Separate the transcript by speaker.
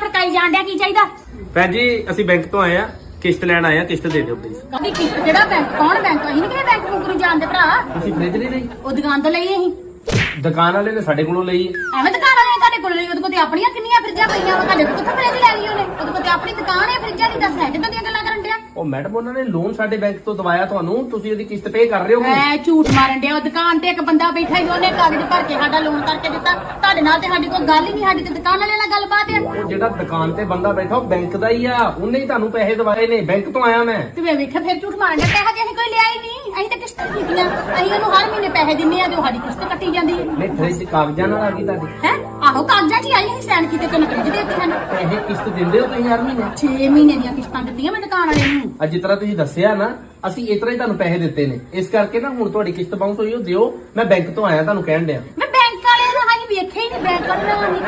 Speaker 1: ਖੜਕਾਈ ਜਾਣ ਡਿਆ ਕੀ ਚਾਹੀਦਾ?
Speaker 2: ਭੈਣ ਜੀ ਅਸੀਂ ਬੈਂਕ ਤੋਂ ਆਏ ਆ। ਕਿਸ਼ਤ ਲੈਣ ਆਏ ਆ ਕਿਸ਼ਤ ਦੇ ਦਿਓ ਪਲੀਜ਼
Speaker 1: ਕਦੀ ਕਿਸ਼ਤ ਕਿਹੜਾ ਬੈਂਕ? ਕੌਣ ਬੈਂਕ? ਅਸੀਂ ਨਹੀਂ ਕਿਹੜੇ ਬੈਂਕ ਬੁੱਕ ਨੂੰ ਜਾਣਦੇ ਭਰਾ।
Speaker 2: ਤੁਸੀਂ ਫ੍ਰਿਜ ਨਹੀਂ ਲਈ।
Speaker 1: ਉਹ ਦੁਕਾਨ ਤੋਂ ਲਈ ਅਸੀਂ।
Speaker 2: ਦੁਕਾਨ ਵਾਲੇ ਨੇ ਸਾਡੇ ਕੋਲੋਂ ਲਈ।
Speaker 1: ਐਵੇਂ ਦੁਕਾਨ ਵਾਲੇ ਨੇ ਤੁਹਾਡੇ ਕੋਲ ਲਈ ਉਹਦੇ ਕੋਲ ਤੇ ਆਪਣੀਆਂ ਕਿੰਨੀਆਂ ਫਰਿੱਜਾਂ ਪਈਆਂ ਵਾ ਤੁਹਾਡੇ ਕੋਲ ਕਿੱਥੋਂ ਫਰਿੱਜ ਲੈ ਲਈ ਉਹਨੇ? ਉਹਦੇ ਕੋਲ ਤੇ ਆਪਣੀ ਦੁਕਾਨ ਹੈ ਫਰਿੱਜਾਂ ਦੀ ਦੱਸ ਹੈ ਕਿੱਦਾਂ ਦੀਆਂ ਗੱਲਾਂ ਕਰਨ ਡਿਆ?
Speaker 2: ਉਹ ਮੈਡਮ ਉਹਨਾਂ ਨੇ ਲੋਨ ਸਾਡੇ ਬੈਂਕ ਤੋਂ ਦਵਾਇਆ ਤੁਹਾਨੂੰ ਤੁਸੀਂ ਉਹਦੀ ਕਿਸ਼ਤ ਪੇ ਕਰ ਰਹੇ ਹੋ
Speaker 1: ਐ ਝੂਠ ਮਾਰਨ ਡਿਆ ਉਹ ਦੁਕਾਨ ਤੇ ਇੱਕ ਬੰਦਾ ਬੈਠਾ ਹੀ ਉਹਨੇ ਕਾਗਜ਼ ਭਰ ਕੇ ਸਾਡਾ ਲੋਨ ਕਰਕੇ ਦਿੱਤਾ। ਤੁਹਾਡੇ ਨਾਲ ਤੇ ਸਾਡੀ ਕੋਈ ਗੱਲ ਹੀ ਨਹੀਂ ਸਾਡੀ ਤੇ ਦੁਕਾਨ ਵਾਲਿਆਂ ਨਾਲ ਗੱਲਬਾਤ ਆ
Speaker 2: ਉਹ ਜਿਹੜਾ ਦੁਕਾਨ ਤੇ ਬੰਦਾ ਬੈਠਾ ਉਹ ਬੈਂਕ ਦਾ ਹੀ ਆ। ਉਹਨੇ ਹੀ ਤੁਹਾਨੂੰ ਪੈਸੇ ਦਵਾਏ ਨੇ ਬੈਂਕ ਤੋਂ ਆਇਆ ਮੈਂ।
Speaker 1: ਤੇ ਵੇ ਵੇਖਿਆ ਫਿਰ ਝੂਠ ਮਾਰਨ ਡਿਆ ਪੈਸਾ ਤੇ ਅਸੀਂ ਕੋਈ ਲਿਆ ਹੀ ਨਹੀਂ ਅਸੀਂ ਤਾਂ ਕਿਸ਼ਤਾਂ ਕੀਤੀਆਂ ਅਸੀਂ ਉਹਨੂੰ ਹਰ ਮਹੀਨੇ ਪੈਸੇ ਦਿੰਨੇ ਆ ਤੇ ਉਹ ਸਾਡੀ ਕਿਸ਼ਤ ਕੱਟੀ ਜਾਂਦੀ ਹੈ।
Speaker 2: ਨਹੀਂ ਫ੍ਰਿਜ ਕਾਗਜ਼ਾਂ ਨਾਲ ਆ ਗਈ ਤੁਹਾਡੀ।
Speaker 1: ਹੈ? ਆਹੋ ਕਾਗਜ਼ਾਂ 'ਚ ਹੀ ਆਈ ਅਸੀਂ ਸਾਈਨ ਕੀਤੇ ਤੇ ਨਕਲੀ ਦੇ ਦਿੱਤੇ ਹਨ
Speaker 2: ਪੈਸੇ ਕਿਸ਼ਤ ਦਿੰਦੇ ਹੋ ਤੁਸੀਂ ਹਰ ਮਹੀਨੇ?
Speaker 1: 6 ਮਹੀਨੇ ਦੀਆਂ ਕਿਸ਼ਤਾਂ ਦਿੱਤੀਆਂ ਮੈਂ ਦੁਕਾਨ ਵਾਲੇ ਨੂੰ।
Speaker 2: ਅੱਜ ਜਿਸ ਤਰ੍ਹਾਂ ਤੁਸੀਂ ਦੱਸਿਆ ਨਾ ਅਸੀਂ ਇਸ ਤਰ੍ਹਾਂ ਹੀ ਤੁਹਾਨੂੰ ਪੈਸੇ ਦਿੱਤੇ ਨੇ। ਇਸ ਕਰਕੇ ਨਾ ਹੁਣ ਤੁਹਾਡੀ ਕਿਸ਼ਤ ਬਾਉਂਸ ਹੋਈ ਉਹ ਦਿਓ। ਮੈਂ ਬੈਂਕ ਤੋਂ ਆਇਆ ਤੁਹਾਨੂੰ ਕਹਿਣ ਡਿਆ।
Speaker 1: ਮੈਂ ਬੈਂਕ ਵਾਲੇ ਨਾਲ ਅਸੀਂ ਵੇਖਿਆ ਹੀ ਨਹੀਂ ਬੈਂਕ ਵਾਲੇ ਨਾਲ ਅਸੀਂ